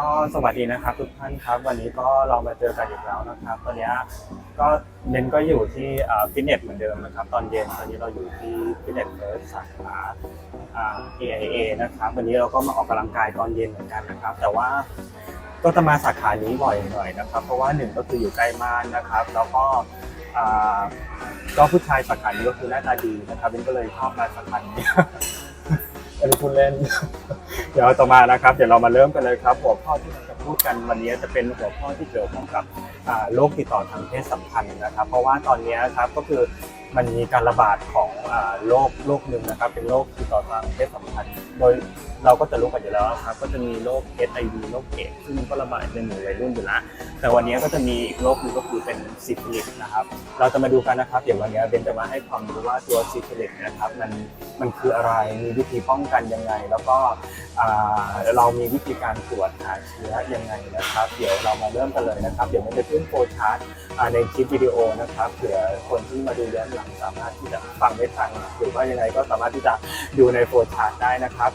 ก็สวัสดีนะครับทุกท่านครับ วันนี้ก็เรามาเจอกันอีกแล้วนะครับตอนนี้ก็เบนก็อยู่ที่ฟิตเนสเหมือนเดิมนะครับตอนเย็นตอนนี้เราอยู่ที่ฟิตเนสเฟิร์สสาขาอ่า AIA นะครับวันนี้เราก็มาออกกำลังกายตอนเย็นเหมือนกันนะครับ แต่ว่าก็จะมาสาขานี้บ่อยหน่อยนะครับ เพราะว่าหนึ่งก็คืออยู่ใกล้บ้านนะครับ แล้วก็ก็ผู้ชายสาขานี้ก็คือหน้าตาดีนะครับเบนก็เลยชอบมาสาขานี้อันนี้คุณเล่น เดี๋ยวต่อมานะครับเดี๋ยวเรามาเริ่มกันเลยครับหัวข้อที่เราจะพูดกันวันนี้จะเป็นหัวข้อที่เกี่ยวข้องกับโรคติดต่อทางเพศสัมพันธ์นะครับ เพราะว่าตอนนี้ครับก็คือมันมีการระบาดของโรคโรคหนึ่งนะครับ เป็นโรคติดต่อทางเพศสัมพันธ์ โดย เราก็จะรู้กันอยู่แล้วครับก็จะมีโรค HIV โรคเอดส์ซึ่งมันก็ระบาดในหมู่วัยรุ่นอยู่แล้วแต่วันนี้ก็จะมีอีกโรคหนึงก็คือเป็นซิฟิลิสนะครับเราจะมาดูกันนะครับเดี๋ยววันนี้เบนจะมาให้ความรู้ว่าตัวซิฟิลิสนะครับมันมันคืออะไรมีวิธีป้องกันยังไง แล้วก็เรามีวิธีการตรวจหาเชื้อยังไงนะครับ เดี๋ยวเรามาเริ่มกันเลยนะครับ เดี๋ยวมันจะขึ้นโฟลชาร์ตในคลิปวิดีโอนะครับเผื่อคนที่มาดูย้อนหลังสามารถที่จะฟังไม่ทันหรือว่ายังไงก็สามารถที่จะดูในโฟลชาร์ตได้นะครับ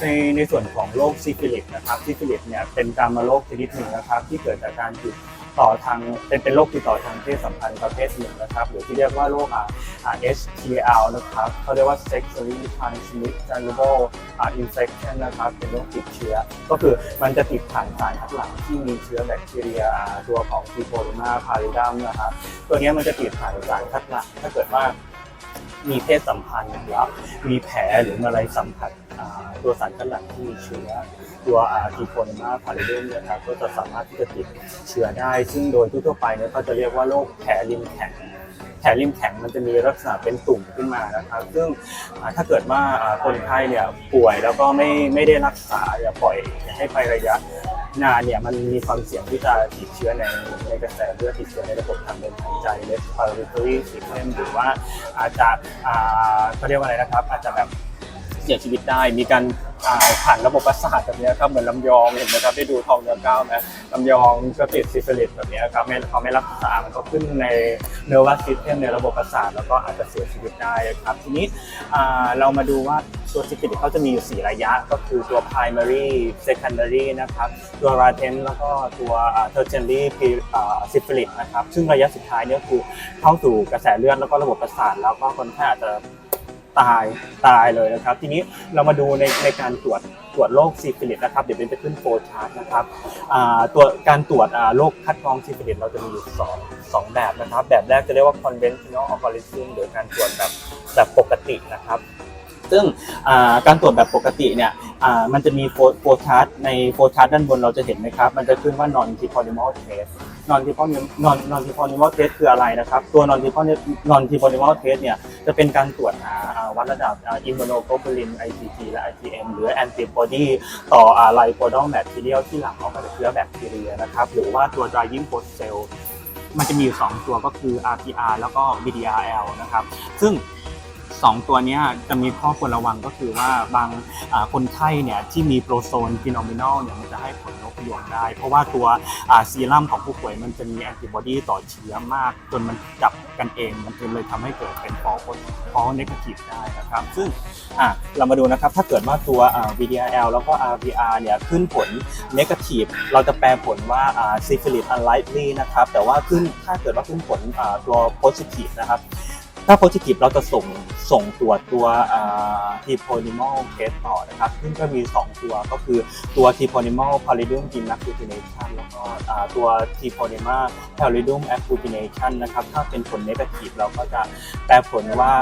ในในส่วนของโรคซิฟิลิสนะครับซิฟิลิสเนี่ยเป็นการมาโรคชนิดหนึ่งนะครับ ที่เกิดจากการติดต่อทางเป็นเป็นโรคติดต่อทางเพศสัมพันธ์ประเภทหนึ่งนะครับ หรือที่เรียกว่าโรคอ่า STL นะครับเขาเรียกว่า sexually transmissible infection นะครับ เป็นโรคติดเชื้อ ก็คือมันจะติดผ่านสารคัดหลั่งที่มีเชื้อแบคทีเรียตัวของ t ีโ o โ e มาพาริดัมนะครับตัวนี้มันจะติดผ่านสารคัดหลั่งถ้าเกิดว่ามีเพศสัมพันธ์แล้วมีแผลหรืออะไรสัมผัส ตัวสารคัดหลังที่มีเชื้อ ตัวอาทีโพนมาพาริเดมเนี่ยครับก็จะสามารถที่จะติดเชื้อได้ ซึ่งโดยทั่วไปเนี่ยก็จะเรียกว่าโรคแผลริมแข็งแผลริมแข็งมันจะมีลักษณะเป็นตุ่มขึ้นมานะครับ ซึ่งถ้าเกิดว่าคนไข้เนี่ยป่วยแล้วก็ไม่ไม่ได้รักษาอย่าปล่อยให้ไประยะนานเนี่ยมันมีความเสี่ยงที่จะติดเชื้อในในกระแสเลือดติดเชื้อในระบบทางเดินหายใจ respiratory system หรือว่าอาจจะอ่าเขาเรียกว่าอะไรนะครับ อาจจะแบบ เสียชีวิตได้ มีการผ่านระบบประสาทแบบนี้ครับเหมือนลำยองเห็นไหมครับได้ดูทองเนื้อก้าวไหมลำยองก็ติดซิฟิลิสแบบนี้ครับไม่เขาไม่รักษา มันก็ขึ้นในเนอร์วัสซิสเทมในระบบประสาทแล้วก็อาจจะเสียชีวิตได้ครับทีนี้เรามาดูว่าตัวซิฟิลิสเขาจะมีอยู่4ระยะ ก็คือตัว primary secondary นะครับตัว latent แล้วก็ตัวอ่า tertiary ซิฟิลิสนะครับซึ่งระยะสุดท้ายเนี่ยคือเข้าสู่กระแสเลือดแล้วก็ระบบประสาทแล้วก็คนไข้อาจจะ ตายตายเลยนะครับ ทีนี้เรามาดูในในการตรวจตรวจโรคซิฟิลิสนะครับ เดี๋ยวเป็นจะขึ้นโฟชาร์ตนะครับตัวการตรวจโรคคัดกรองซิฟิลิสเราจะมีอยู่สองสองแบบนะครับ แบบแรกจะเรียกว่า conventional algorithm หรือการตรวจแบบแบบปกตินะครับซึ่งการตรวจแบบปกติเนี่ยมันจะมีโฟชาร์ตในโฟชาร์ตด้านบนเราจะเห็นไหมครับ มันจะขึ้นว่า non tiponimal test นอนทีพอนนอนนอนทีพอนิมอลเทสคืออะไรนะครับ ตัวนอนทีพอนนอนทีพอนิมอลเทสเนี่ยจะเป็นการตรวจวัดระดับอิมมูโนโกลบูลิน IgG และ IgM หรือแอนติบอดีต่ออะไรโปรดองแบคทีเรียที่หลังออกมาจากเชื้อแบคทีเรียนะครับหรือว่าตัว driving โพสเซลมันจะมีอยู่ 2 ตัวก็คือ RPR แล้วก็ BDRL นะครับ ซึ่ง สองตัวนี้จะมีข้อควรระวังก็คือว่าบางคนไข้เนี่ยที่มีโปรโซนฟิโนมินอลเนี่ยมันจะให้ผลลบพยงได้ เพราะว่าตัวซีรัมของผู้ป่วยมันจะมีแอนติบอดีต่อเชื้อมาก จนมันจับกันเอง มันจะเลยทำให้เกิดเป็นฟอลฟอลเนกาทีฟได้นะครับ ซึ่งเรามาดูนะครับ ถ้าเกิดว่าตัว VDRL แล้วก็ RVR เนี่ยขึ้นผลเนกาทีฟเราจะแปลผลว่าซิฟิลิส unlikely นะครับ แต่ว่าขึ้นถ้าเกิดว่าขึ้นผลตัว positive นะครับ ถ้า positive เราจะส่ง ส่งตรวจตัวทีโพนิมอลเทสต่อนะครับ ซึ่งก็มี 2 ตัวก็คือตัวทีโพนิมอลพาริดุมกินนัก u ูติเนชันแล้วก็ตัวทีโพนิมาพาริดุมแอ u ูติเนชันนะครับถ้าเป็นผลเนกาทีฟเราก็จะแปลผลว่า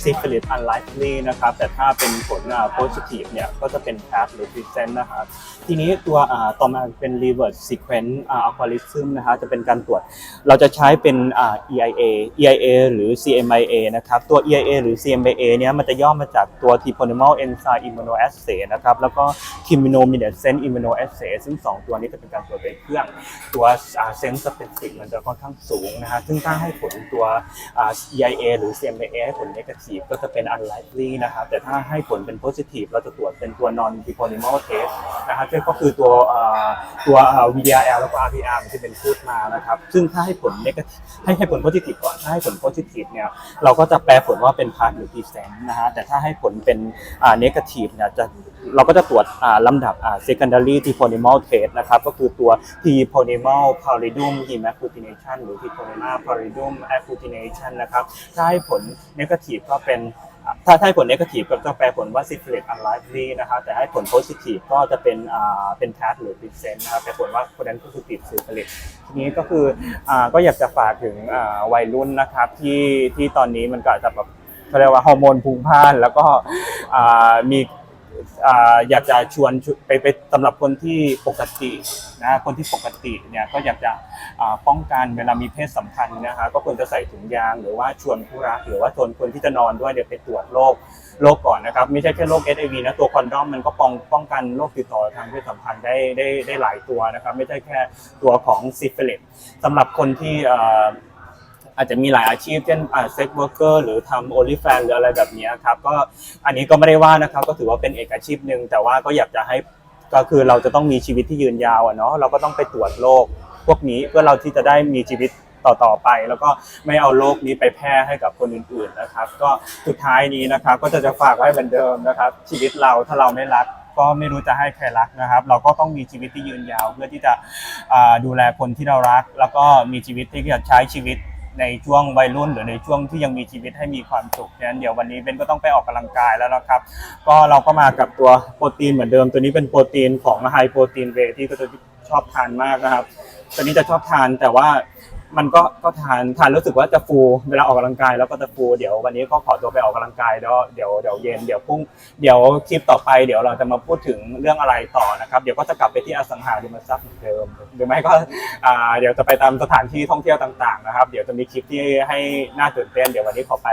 ซิฟิลิส unlikely นะครับ แต่ถ้าเป็นผลอ่า positive เนี่ยก็จะเป็น pass หรือ present นะครับทีนี้ตัวต่อมาเป็น reverse sequence อ่า algorithm นะคะจะเป็นการตรวจเราจะใช้เป็นอ่า EIA EIA หรือ CMIA นะครับตัว EIA หรือ CMIA เนี้ยมันจะย่อมาจากตัว Triphonimal Enzyme Immunoassay นะครับ แล้วก็ Cheminominescent Immunoassay ซึ่ง 2 ตัวนี้จะเป็นการตรวจโดยเครื่อง ตัวเซนส์สเปซิฟิกมันจะค่อนข้างสูงนะฮะ ซึ่งถ้าให้ผลตัว EIA หรือ CMIA ให้ผล negative ก็จะเป็น unlikely นะครับ แต่ถ้าให้ผลเป็น positive เราจะตรวจเป็นตัว non Triphonimal test นะฮะซึ่งก็คือตัวตัว VDRL แล้วก็ RPR มันจะเป็นพูดมานะครับ ซึ่งถ้าให้ผล negative ให้ให้ผล positive ก่อน ถ้าให้ผล positive เนี่ย เราก็จะแปลผลว่าเป็น pass หรือ present นะฮะแต่ถ้าให้ผลเป็นอ่า negative เนี่ยจะเราก็จะตรวจอ่าลำดับอ่า secondary treponemal test นะครับก็คือตัว treponemal pallidum hemagglutination หรือ treponemal pallidum agglutination นะครับถ้าให้ผล negative ก็เป็น ถ้าให้ผลเนกาทีฟก็จะแปลผลว่า syphilis unlikely นะครับแต่ให้ผล positive ก็จะเป็นอ่าเป็น p a s หรือ present นะครับแปลผลว่าคนนั้นก็คือติด syphilis ทีนี้ก็คืออ่าก็อยากจะฝากถึงอ่าวัยรุ่นนะครับที่ที่ตอนนี้มันก็อาจจะแบบเขาเรียกว่าฮอร์โมนพุ่งพ่านแล้วก็อ่ามี อยากจะชวนไปไปสำหรับคนที่ปกตินะคนที่ปกติเนี่ยก็อยากจะป้องกันเวลามีเพศสัมพันธ์นะฮะก็ควรจะใส่ถุงยางหรือว่าชวนคู่รักหรือว่าชวนคนที่จะนอนด้วยเดี๋ยวไปตรวจโรคโรคก่อนนะครับไม่ใช่แค่โรค HIV นะตัวคอนดอมมันก็ป้องป้องกันโรคติดต่อทางเพศสัมพันธ์ได้ได้ได้หลายตัวนะครับไม่ใช่แค่ตัวของซิฟิลิสสำหรับคนที่ อาจจะมีหลายอาชีพเช่นเซ็กเวิร์กเกอร์หรือทำโอลิแฟนหรืออะไรแบบนี้ครับก็อันนี้ก็ไม่ได้ว่านะครับก็ถือว่าเป็นเอกอาชีพหนึ่งแต่ว่าก็อยากจะให้ก็คือเราจะต้องมีชีวิตที่ยืนยาวอะเนาะเราก็ต้องไปตรวจโรคพวกนี้เพื่อเราที่จะได้มีชีวิตต่อๆไป แล้วก็ไม่เอาโรคนี้ไปแพร่ให้กับคนอื่นๆนะครับ ก็สุดท้ายนี้นะครับ ก็จะจะฝากไว้เหมือนเดิมนะครับ ชีวิตเราถ้าเราไม่รักก็ไม่รู้จะให้ใครรักนะครับ เราก็ต้องมีชีวิตที่ยืนยาว เพื่อที่จะดูแลคนที่เรารัก แล้วก็มีชีวิตที่จะใช้ชีวิต ในช่วงวัยรุ่น หรือในช่วงที่ยังมีชีวิตให้มีความสุขฉะนั้นเดี๋ยววันนี้เบนก็ต้องไปออกกำลังกายแล้วนะครับ ก็เราก็มากับตัวโปรตีนเหมือนเดิม ตัวนี้เป็นโปรตีนของไฮโปรตีนเวที่ก็จะชอบทานมากนะครับ ตัวนี้จะชอบทานแต่ว่า มันก็ก็ทานทานรู้สึกว่าจะฟูเวลาออกกำลังกายแล้วก็จะฟูเดี๋ยววันนี้ก็ขอตัวไปออกกำลังกายแล้วเดี๋ยวเดี๋ยวเย็นเดี๋ยวพรุ่งเดี๋ยวคลิปต่อไปเดี๋ยวเราจะมาพูดถึงเรื่องอะไรต่อนะครับ เดี๋ยวก็จะกลับไปที่อสังหาริมทรัพย์เหมือนเดิม หรือไม่ก็อ่าเดี๋ยวจะไปตามสถานที่ท่องเที่ยวต่างๆนะครับ เดี๋ยวจะมีคลิปที่ให้น่าตื่นเต้นเดี๋ยววันนี้ขอไป